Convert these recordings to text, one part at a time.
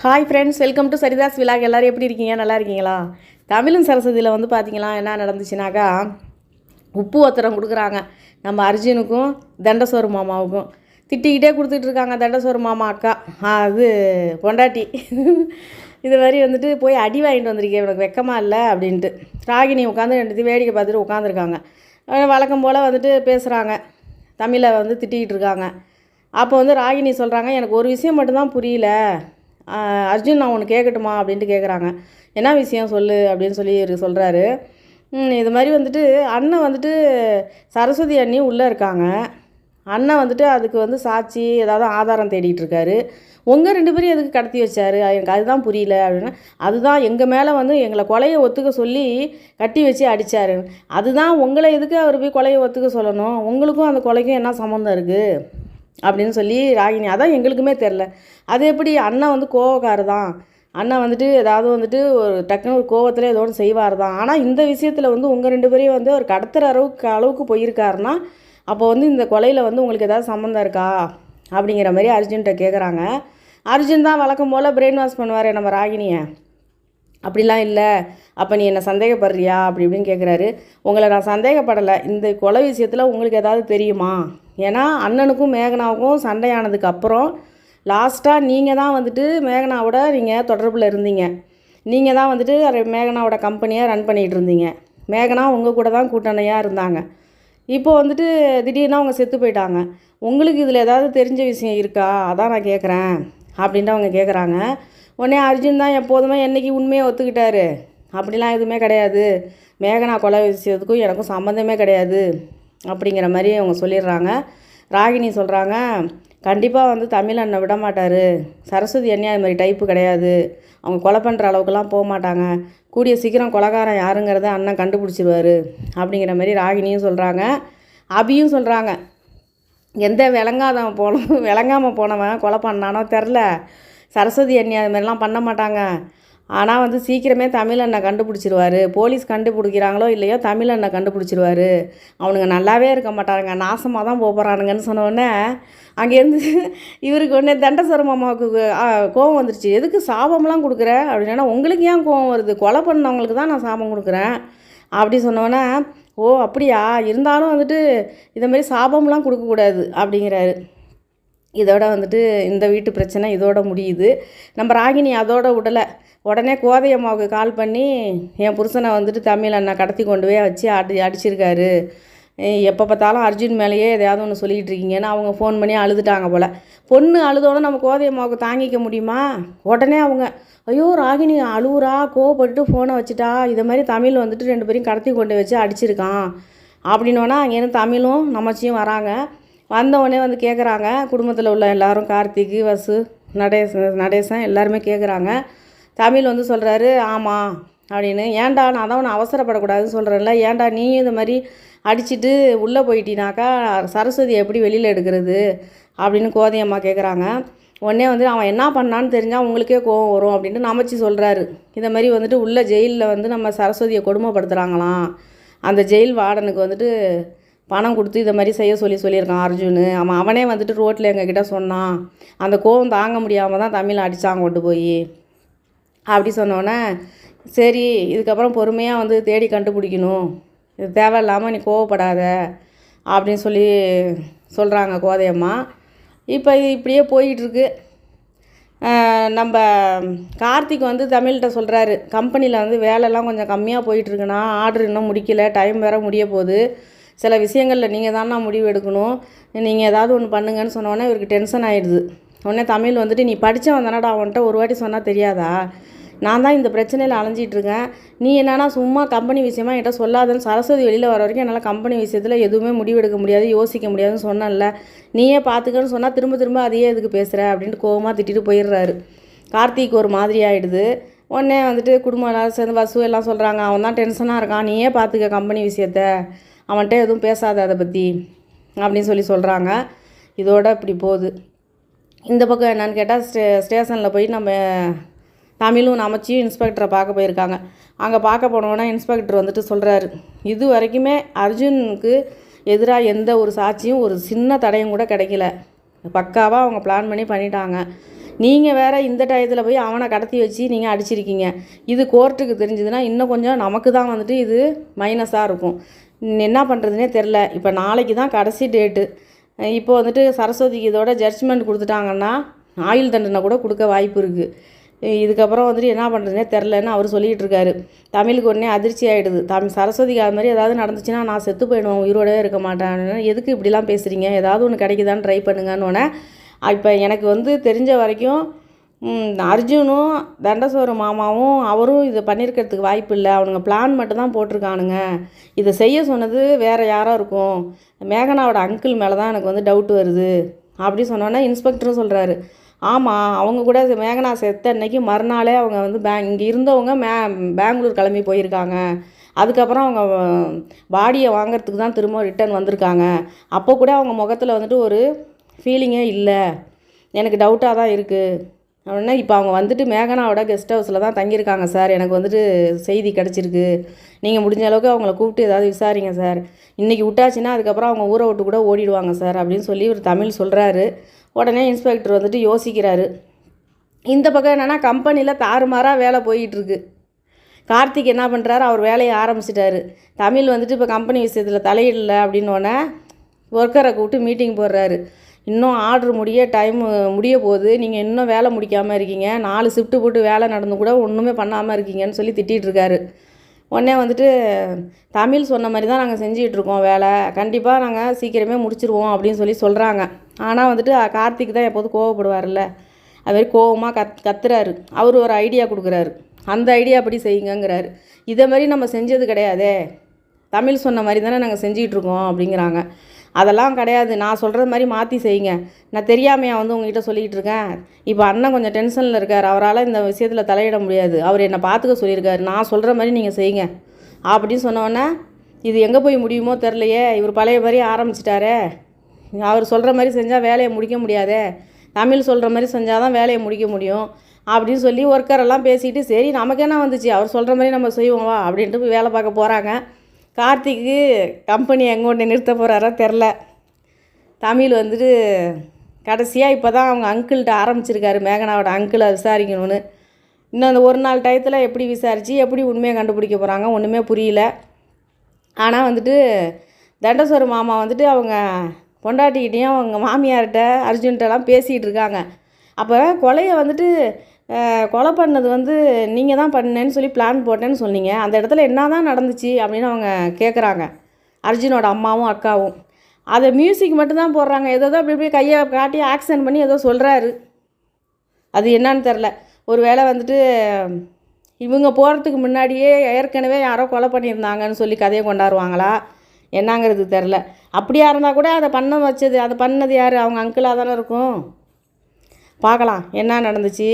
Hi friends welcome to Saritha's விழாக் எல்லோரும் எப்படி இருக்கீங்க? நல்லா இருக்கீங்களா? தமிழும் சரஸ்வதியில் வந்து பார்த்தீங்களா என்ன நடந்துச்சுனாக்கா உப்பு ஒத்தரம் கொடுக்குறாங்க. நம்ம அர்ஜுனுக்கும் தண்டசோறு மாமாவுக்கும். திட்டிக்கிட்டே கொடுத்துட்டு இருக்காங்க தண்டசோறு மாமா அக்கா. அது பொண்டாட்டி. இது மாதிரி வந்துட்டு போய் அடி வாங்கிட்டு வந்திருக்கேன் உனக்கு வெக்கமாக இல்லை அப்படின்ட்டு. ராகினி உட்காந்து ரெண்டு வேடிக்கை பார்த்துட்டு உட்காந்துருக்காங்க. வழக்கம் போல் வந்துட்டு பேசுகிறாங்க தமிழை வந்து திட்டிக்கிட்டு இருக்காங்க. அப்போ வந்து ராகினி சொல்கிறாங்க எனக்கு ஒரு விஷயம் மட்டும்தான் புரியல. அர்ஜுன் நான் ஒன்று கேட்கட்டுமா அப்படின்ட்டு கேட்குறாங்க என்ன விஷயம் சொல்லு? அப்படின்னு சொல்லி இவர் சொல்கிறாரு இது மாதிரி வந்துட்டு அண்ணன் வந்துட்டு சரஸ்வதி அண்ணி உள்ளே இருக்காங்க. அண்ணன் வந்துட்டு அதுக்கு வந்து சாட்சி ஏதாவது ஆதாரம் தேடிட்டு இருக்காரு. உங்கள் ரெண்டு பேரும் எதுக்கு கடத்தி வச்சாரு? எனக்கு அதுதான் புரியல. அப்படின்னா. அதுதான் எங்கள் மேலே வந்து எங்களை கொலையை ஒத்துக்க சொல்லி கட்டி வச்சு அடித்தாரு அதுதான் உங்களை எதுக்கு அவர் போய் கொலையை ஒத்துக்க சொல்லணும்? உங்களுக்கும் அந்த கொலைக்கும் என்ன சம்மந்தம் இருக்குது அப்படின்னு சொல்லி ராகினி. அதான் எங்களுக்குமே தெரில. அது எப்படி அண்ணன் வந்து கோவக்காரர் தான் அண்ணன் வந்துட்டு ஏதாவது வந்துட்டு ஒரு டக்குன்னு ஒரு கோவத்தில் ஏதோ ஒன்று செய்வார் தான் ஆனால் இந்த விஷயத்தில் வந்து உங்கள் ரெண்டு பேரையும் வந்து ஒரு கடத்துற அளவுக்கு அளவுக்கு போயிருக்காருன்னா அப்போ வந்து இந்த கொலையில் வந்து உங்களுக்கு ஏதாவது சம்மந்தம் இருக்கா? அப்படிங்கிற மாதிரி அர்ஜுன்கிட்ட கேட்குறாங்க அர்ஜுன் தான் வழக்கம் போல் பிரெயின் வாஷ் பண்ணுவார் நம்ம ராகினியை. அப்படிலாம் இல்லை. அப்போ நீ என்னை சந்தேகப்படுறியா? அப்படி இப்படின்னு கேட்குறாரு உங்களை நான் சந்தேகப்படலை. இந்த கொலை விஷயத்தில் உங்களுக்கு ஏதாவது தெரியுமா? ஏன்னா அண்ணனுக்கும் மேகனாவுக்கும் சண்டையானதுக்கு அப்புறம் லாஸ்ட்டாக நீங்கள் தான் வந்துட்டு மேகனாவோட நீங்கள் தொடர்பில் இருந்தீங்க. நீங்கள் தான் வந்துட்டு மேகனாவோட கம்பெனியை ரன் பண்ணிகிட்டு இருந்தீங்க. மேகனா உங்கள் கூட தான் கூட்டணியாக இருந்தாங்க. இப்போ வந்துட்டு திடீர்னு அவங்க செத்து போயிட்டாங்க. உங்களுக்கு இதில் ஏதாவது தெரிஞ்ச விஷயம் இருக்கா? அதான் நான் கேட்குறேன் அப்படின்ட்டு அவங்க கேட்குறாங்க உடனே அர்ஜுன் தான் எப்போதுமே என்னைக்கு உண்மையை ஒத்துக்கிட்டாரு? அப்படிலாம் எதுவுமே கிடையாது. மேகனா கொலை விஷயத்துக்கும் எனக்கும் சம்மந்தமே கிடையாது. அப்படிங்கிற மாதிரி அவங்க சொல்லிடுறாங்க. ராகினி சொல்கிறாங்க கண்டிப்பாக வந்து தமிழ் அண்ணன் விட மாட்டார். சரஸ்வதி அண்ணி அது மாதிரி டைப்பு கிடையாது. அவங்க கொலை பண்ணுற அளவுக்குலாம் போக மாட்டாங்க. கூடிய சீக்கிரம் கொலகாரம் யாருங்கிறத அண்ணன் கண்டுபிடிச்சிருவாரு. அப்படிங்கிற மாதிரி ராகினியும் சொல்கிறாங்க அபியும் சொல்கிறாங்க எந்த விளங்காதவன் போன விளங்காமல் போனவன் கொலை பண்ணானோ தெரில சரஸ்வதி அண்ணி அது மாதிரிலாம் பண்ண மாட்டாங்க. ஆனால் வந்து சீக்கிரமே தமிழ் அண்ணன் கண்டுபிடிச்சிருவாரு. போலீஸ் கண்டுபிடிக்கிறாங்களோ இல்லையோ தமிழ் அண்ணன் கண்டுபிடிச்சிருவாரு. அவனுங்க நல்லாவே இருக்க மாட்டானுங்க நாசமாக தான் போக போகிறானுங்கன்னு சொன்னோடனே அங்கேருந்து இவருக்கு உடனே தண்டசரம் மாமாவுக்கு ஆ, கோவம் வந்துருச்சு. எதுக்கு சாபம்லாம் கொடுக்குற? அப்படின்னா உங்களுக்கு ஏன் கோவம் வருது? கொலை பண்ணவங்களுக்கு தான் நான் சாபம் கொடுக்குறேன். அப்படி சொன்னோன்னே ஓ அப்படியா? இருந்தாலும் வந்துட்டு இதை மாதிரி சாபம்லாம் கொடுக்கக்கூடாது. அப்படிங்கிறாரு. இதோட வந்துட்டு இந்த வீட்டு பிரச்சனை இதோட முடியுது. நம்ம ராகினி அதோட விடலை உடனே கோதை அம்மாவுக்கு கால் பண்ணி என் புருஷனை வந்துட்டு தமிழ் அண்ணா கடத்தி கொண்டு போய் வச்சு அடி அடிச்சிருக்காரு. எப்போ பார்த்தாலும் அர்ஜுன் மேலேயே எதையாவது ஒன்று சொல்லிகிட்டு இருக்கீங்கன்னு அவங்க ஃபோன் பண்ணி அழுதுட்டாங்க போல். பொண்ணு அழுதோட நம்ம கோதை அம்மாவுக்கு தாங்கிக்க முடியுமா? உடனே அவங்க ஐயோ ராகினி அழுவுறா கோவப்பட்டு ஃபோனை வச்சுட்டா. இதை மாதிரி தமிழ் வந்துட்டு ரெண்டு பேரையும் கடத்தி கொண்டு வச்சு அடிச்சிருக்கான். அப்படின்னோன்னா அங்கேருந்து தமிழும் நமச்சியும் வராங்க. வந்தவுடனே வந்து கேட்குறாங்க குடும்பத்தில் உள்ள எல்லாரும் கார்த்திக் வசு நடேசன் நடேசன் எல்லாருமே கேட்குறாங்க தமிழ் வந்து சொல்கிறாரு ஆமாம் அப்படின்னு. ஏன்டா நான் தான் உன்னை அவசரப்படக்கூடாதுன்னு சொல்கிறேன்ல ஏன்டா நீ இந்த மாதிரி அடிச்சுட்டு உள்ளே போயிட்டினாக்கா சரஸ்வதி எப்படி வெளியில் எடுக்கிறது? அப்படின்னு கோதையம்மா கேட்குறாங்க உடனே வந்து அவன் என்ன பண்ணான்னு தெரிஞ்சால் உங்களுக்கே கோவம் வரும் அப்படின்ட்டு நமச்சி சொல்கிறாரு இதை மாதிரி வந்துட்டு உள்ள ஜெயிலில் வந்து நம்ம சரஸ்வதியை கொடுமைப்படுத்துகிறாங்களாம் அந்த ஜெயில் வார்டனுக்கு வந்துட்டு பணம் கொடுத்து இதை மாதிரி செய்ய சொல்லி சொல்லியிருக்கான் அர்ஜுனு. அவன் அவனே வந்துட்டு ரோட்டில் எங்ககிட்ட சொன்னான். அந்த கோவம் தாங்க முடியாமல் தான் தமிழ் அடித்தான் கொண்டு போய். அப்படி சொன்னோன்னே சரி இதுக்கப்புறம் பொறுமையாக வந்து தேடி கண்டுபிடிக்கணும். இது தேவையில்லாமல் நீ கோவப்படாத. அப்படின்னு சொல்லி சொல்கிறாங்க கோதையம்மா. இப்போ இது இப்படியே போயிட்டுருக்கு. நம்ம கார்த்திக் வந்து தமிழ்கிட்ட சொல்கிறாரு கம்பெனியில் வந்து வேலைலாம் கொஞ்சம் கம்மியாக போயிட்டுருக்குண்ணா. ஆர்டர் இன்னும் முடிக்கல. டைம் வேறு முடிய போகுது. சில விஷயங்களில் நீங்கள் தானே முடிவு எடுக்கணும். நீங்கள் ஏதாவது ஒன்று பண்ணுங்கன்னு சொன்னோன்னே இவருக்கு டென்ஷன் ஆகிடுது உடனே தமிழ் வந்துட்டு நீ படித்தவன் தானடா அவன்கிட்ட ஒரு வாட்டி சொன்னால் தெரியாதா? நான் தான் இந்த பிரச்சனையில் அலைஞ்சிட்ருக்கேன் நீ என்னன்னா சும்மா கம்பெனி விஷயமா என்கிட்ட சொல்லாதன்னு சரஸ்வதி வெளியில் வர வரைக்கும் என்னால் கம்பெனி விஷயத்தில் எதுவுமே முடிவெடுக்க முடியாது யோசிக்க முடியாதுன்னு சொன்னேன்ல. நீயே பார்த்துக்கன்னு சொன்னால் திரும்ப திரும்ப அதையே இதுக்கு பேசுகிற அப்படின்ட்டு கோபமாக திட்டிட்டு போயிடுறாரு. கார்த்திக் ஒரு மாதிரி ஆகிடுது உடனே வந்துட்டு குடும்பம் எல்லாரும் சேர்ந்து வசு எல்லாம் சொல்கிறாங்க அவன் தான் டென்ஷனாக இருக்கான். நீயே பார்த்துக்க கம்பெனி விஷயத்த. அவன்கிட்ட எதுவும் பேசாத அதை பற்றி அப்படின்னு சொல்லி சொல்கிறாங்க இதோட இப்படி போகுது. இந்த பக்கம் என்னன்னு கேட்டால் ஸ்டே ஸ்டேஷனில் போய் நம்ம தமிழும் நமச்சியும் இன்ஸ்பெக்டரை பார்க்க போயிருக்காங்க. அங்கே பார்க்க போனோன்னா இன்ஸ்பெக்டர் வந்துட்டு சொல்கிறாரு இது வரைக்குமே அர்ஜுனுக்கு எதிராக எந்த ஒரு சாட்சியும் ஒரு சின்ன தடையும் கூட கிடைக்கல. பக்காவாக அவங்க பிளான் பண்ணி பண்ணிட்டாங்க. நீங்கள் வேறு இந்த டயத்தில் போய் அவனை கடத்தி வச்சு நீங்கள் அடிச்சிருக்கீங்க. இது கோர்ட்டுக்கு தெரிஞ்சதுன்னா இன்னும் கொஞ்சம் நமக்கு தான் வந்துட்டு இது மைனஸாக இருக்கும். என்ன பண்ணுறதுனே தெரில இப்போ நாளைக்கு தான் கடைசி டேட்டு இப்போ வந்துட்டு சரஸ்வதிக்கு இதோட ஜட்ஜ்மெண்ட் கொடுத்துட்டாங்கன்னா ஆயுள் தண்டனை கூட கொடுக்க வாய்ப்பு இருக்குது இதுக்கப்புறம் வந்துட்டு என்ன பண்ணுறதுனே தெரிலன்னு அவர் சொல்லிகிட்டு இருக்காரு. தமிழுக்கு உடனே அதிர்ச்சி ஆகிடுது தமிழ் சரஸ்வதிக்கு அது மாதிரி ஏதாவது நடந்துச்சுன்னா நான் செத்து போயிடுவேன் உயிரோடவே இருக்க மாட்டேன் எதுக்கு இப்படிலாம் பேசுகிறீங்க ஏதாவது ஒன்று கிடைக்குதான்னு ட்ரை பண்ணுங்கன்னு உடனே இப்போ எனக்கு வந்து தெரிஞ்ச வரைக்கும் அர்ஜுனும் தண்டசோர மாமாவும் அவரும் இதை பண்ணியிருக்கிறதுக்கு வாய்ப்பு இல்லை. அவனுங்க பிளான் மட்டும் தான் போட்டிருக்கானுங்க. இதை செய்ய சொன்னது வேறு யாரோ இருக்கும். மேகனாவோட அங்கிள் மேலே தான் எனக்கு வந்து டவுட் வருது. அப்படி சொன்னோன்னே இன்ஸ்பெக்டரும் சொல்கிறாரு ஆமாம் அவங்க கூட மேகனா செத்த அன்னைக்கு மறுநாளே அவங்க வந்து பே இங்கே இருந்தவங்க மே பெங்களூர் கிளம்பி போயிருக்காங்க. அதுக்கப்புறம் அவங்க பாடியை வாங்குறதுக்கு தான் திரும்ப ரிட்டர்ன் வந்திருக்காங்க. அப்போ கூட அவங்க முகத்தில் வந்துட்டு ஒரு ஃபீலிங்கே இல்லை. எனக்கு டவுட்டாக தான் இருக்குது அப்படின்னா இப்போ அவங்க வந்துட்டு மேகனாவோட கெஸ்ட் ஹவுஸில் தான் தங்கியிருக்காங்க சார் எனக்கு வந்துட்டு செய்தி கிடச்சிருக்கு. நீங்கள் முடிஞ்ச அளவுக்கு அவங்கள கூப்பிட்டு ஏதாவது விசாரிங்க சார் இன்றைக்கி விட்டாச்சுன்னா அதுக்கப்புறம் அவங்க ஊரை விட்டு கூட ஓடிடுவாங்க சார் அப்படின்னு சொல்லி ஒரு தமிழ் சொல்கிறாரு உடனே இன்ஸ்பெக்டர் வந்துட்டு யோசிக்கிறாரு. இந்த பக்கம் என்னென்னா கம்பெனியில் தாறுமாறாக வேலை போயிட்டுருக்கு. கார்த்திக் என்ன பண்ணுறாரு அவர் வேலையை ஆரம்பிச்சிட்டாரு. தமிழ் வந்துட்டு இப்போ கம்பெனி விஷயத்தில் தலையிடலை அப்படின்னோடனே ஒர்க்கரை கூப்பிட்டு மீட்டிங் போடுறாரு. இன்னும் ஆர்டர் முடிய டைம் முடிய போகுது. நீங்கள் இன்னும் வேலை முடிக்காமல் இருக்கீங்க. நாலு ஷிஃப்ட்டு போட்டு வேலை நடந்து கூட ஒன்றுமே பண்ணாமல் இருக்கீங்கன்னு சொல்லி திட்டிகிட்ருக்காரு உடனே வந்துட்டு தமிழ் சொன்ன மாதிரி தான் நாங்கள் செஞ்சிகிட்ருக்கோம் வேலை. கண்டிப்பாக நாங்கள் சீக்கிரமே முடிச்சிருவோம் அப்படின்னு சொல்லி சொல்கிறாங்க ஆனால் வந்துட்டு கார்த்திக் தான் எப்போதும் கோவப்படுவார்ல அது மாதிரி கோவமாக கத் கத்துறாரு. அவர் ஒரு ஐடியா கொடுக்குறாரு. அந்த ஐடியா அப்படி செய்யுங்கங்கிறாரு. இதை மாதிரி நம்ம செஞ்சது கிடையாதே. தமிழ் சொன்ன மாதிரி தானே நாங்கள் செஞ்சுக்கிட்டு இருக்கோம் அப்படிங்கிறாங்க. அதெல்லாம் கிடையாது. நான் சொல்கிறது மாதிரி மாற்றி செய்யுங்க. நான் தெரியாமையா வந்து உங்ககிட்ட சொல்லிக்கிட்டு இருக்கேன். இப்போ அண்ணன் கொஞ்சம் டென்ஷனில் இருக்கார். அவரால் இந்த விஷயத்தில் தலையிட முடியாது. அவர் என்னை பார்த்துக்க சொல்லியிருக்காரு. நான் சொல்கிற மாதிரி நீங்கள் செய்யுங்க. அப்படின்னு சொன்னோன்னே இது எங்கே போய் முடியுமோ தெரிலையே இவர் பழைய மாதிரி ஆரம்பிச்சிட்டாரே. அவர் சொல்கிற மாதிரி செஞ்சால் வேலையை முடிக்க முடியாதே. தமிழ் சொல்கிற மாதிரி செஞ்சால் தான் வேலையை முடிக்க முடியும். அப்படின்னு சொல்லி ஒர்க்கரெல்லாம் பேசிட்டு சரி நமக்கு என்ன வந்துச்சு? அவர் சொல்கிற மாதிரி நம்ம செய்வோம் வா அப்படின்ட்டு போய் வேலை பார்க்க போகிறாங்க கார்த்திக்கு கம்பெனி எங்கே கொண்டு நிறுத்த போகிறாரோ தெரில தமிழ் வந்துட்டு கடைசியாக இப்போ தான் அவங்க அங்கிள்கிட்ட ஆரம்பிச்சிருக்காரு. மேகனாவோட அங்கிளை விசாரிக்கணும்னு. இன்னும் அந்த ஒரு நாள் டயத்தில் எப்படி விசாரித்து எப்படி உண்மையை கண்டுபிடிக்க போகிறாங்க ஒன்றுமே புரியல. ஆனால் வந்துட்டு தண்டசோர மாமா வந்துட்டு அவங்க பொண்டாட்டிக்கிட்டேயும் அவங்க மாமியார்கிட்ட அர்ஜுன்கிட்டலாம் பேசிகிட்டு இருக்காங்க. அப்போ கொலையை வந்துட்டு கொலை பண்ணது வந்து நீங்கள் தான் பண்ணேன்னு சொல்லி பிளான் போட்டேன்னு சொன்னீங்க. அந்த இடத்துல என்ன தான் நடந்துச்சு அப்படின்னு அவங்க கேட்குறாங்க அர்ஜுனோட அம்மாவும் அக்காவும். அதை மியூசிக் மட்டும்தான் போடுறாங்க. ஏதோ ஏதோ அப்படி இப்படி கையை காட்டி ஆக்சன் பண்ணி ஏதோ சொல்கிறாரு அது என்னன்னு தெரில ஒரு வேளை வந்துட்டு இவங்க போகிறதுக்கு முன்னாடியே ஏற்கனவே யாரோ கொலை பண்ணியிருந்தாங்கன்னு சொல்லி கதையை கொண்டாடுவாங்களா? என்னங்கிறது தெரில அப்படியா இருந்தால் கூட அதை பண்ண வச்சது அதை பண்ணது யார்? அவங்க அங்கிளாக தானே இருக்கும். பார்க்கலாம். என்ன நடந்துச்சு?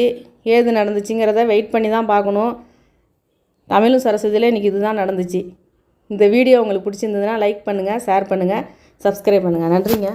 ஏது நடந்துச்சுங்கிறத வெயிட் பண்ணி தான் பார்க்கணும். தமிழும் சரஸ்வதியில் இன்றைக்கி இதுதான் நடந்துச்சு. இந்த வீடியோ உங்களுக்கு பிடிச்சிருந்ததுன்னா லைக் பண்ணுங்கள் ஷேர் பண்ணுங்கள் சப்ஸ்கிரைப் பண்ணுங்கள் நன்றிங்க.